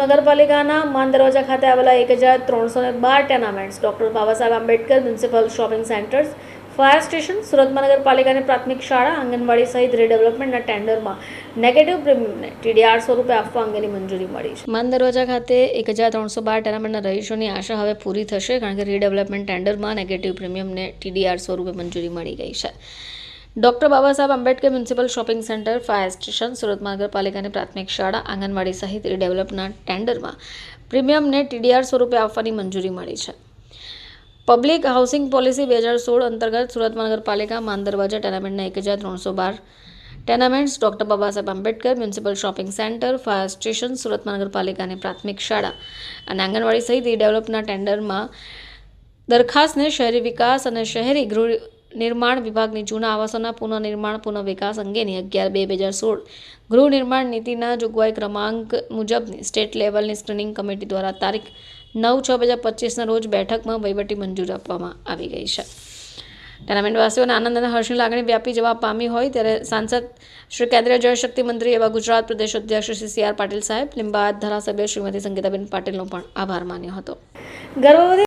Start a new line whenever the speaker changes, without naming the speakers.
નગરપાલિકાના માન દરવાજા ખાતે આવેલા એક હજાર ત્રણસો ને બાર tenements doctor Baba Saheb Ambedkar, municipal shopping centres, fire station, Surat મહાનગરપાલિકાની પ્રાથમિક શાળા, આંગણવાડી સહિત રીડેવલપમેન્ટના ટેન્ડરમાં નેગેટિવ પ્રીમિયમને ટીડીઆર સ્વરૂપે આપવા અંગેની મંજૂરી મળી છે. માન દરવાજા ખાતે એક હજાર ત્રણસો બાર ટેનામેન્ટના રહીશોની આશા હવે પૂરી થશે, કારણ કે રીડેવલપમેન્ટ ટેન્ડરમાં નેગેટિવ પ્રીમિયમને ટીડીઆર સ્વરૂપે મંજૂરી મળી ગઈ છે. Doctor Baba Ambedkar municipal shopping centre, fire station, Surat મહાનગરપાલિકાની પ્રાથમિક શાળા, આંગણવાડી સહિત રીડેવલપના ટેન્ડરમાં પ્રીમિયમને ટીડીઆર સ્વરૂપે આપવાની મંજૂરી મળી છે. પબ્લિક હાઉસિંગ પોલિસી બે હજાર સોળ અંતર્ગત સુરત મહાનગરપાલિકા માન દરવાજા ટેનામેન્ટના એક હજાર ત્રણસો બાર tenements, doctor Baba Saheb Ambedkar, municipal shopping centre, fire station, Surat મહાનગરપાલિકાની પ્રાથમિક શાળા અને આંગણવાડી સહિત રીડેવલપના ટેન્ડરમાં દરખાસ્તને શહેરી વિકાસ અને શહેરી ગૃહ નિર્માણ વિભાગની જૂના આવાસોના પુનઃનિર્માણ, પુનઃવિકાસ અંગેની અગિયાર બે બે હજાર સોળ ગૃહ નિર્માણ નીતિના જોગવાઈ ક્રમાંક મુજબની સ્ટેટ લેવલની સ્ક્રીનિંગ કમિટી દ્વારા તારીખ નવ છ બે હજાર પચીસના રોજ બેઠકમાં વહીવટી મંજૂરી આપવામાં આવી ગઈ છે. ટેનામેન્ટવાસીઓને આનંદ અને હર્ષની લાગણી વ્યાપી જવા પામી હોય ત્યારે સાંસદ શ્રી કેન્દ્રીય જળશક્તિ મંત્રી એવા ગુજરાત પ્રદેશ અધ્યક્ષ શ્રી સી આર પાટીલ સાહેબ, લિંબાયત ધારાસભ્ય શ્રીમતી સંગીતાબેન પાટીલનો પણ આભાર માન્યો હતો. ગર્ભવતી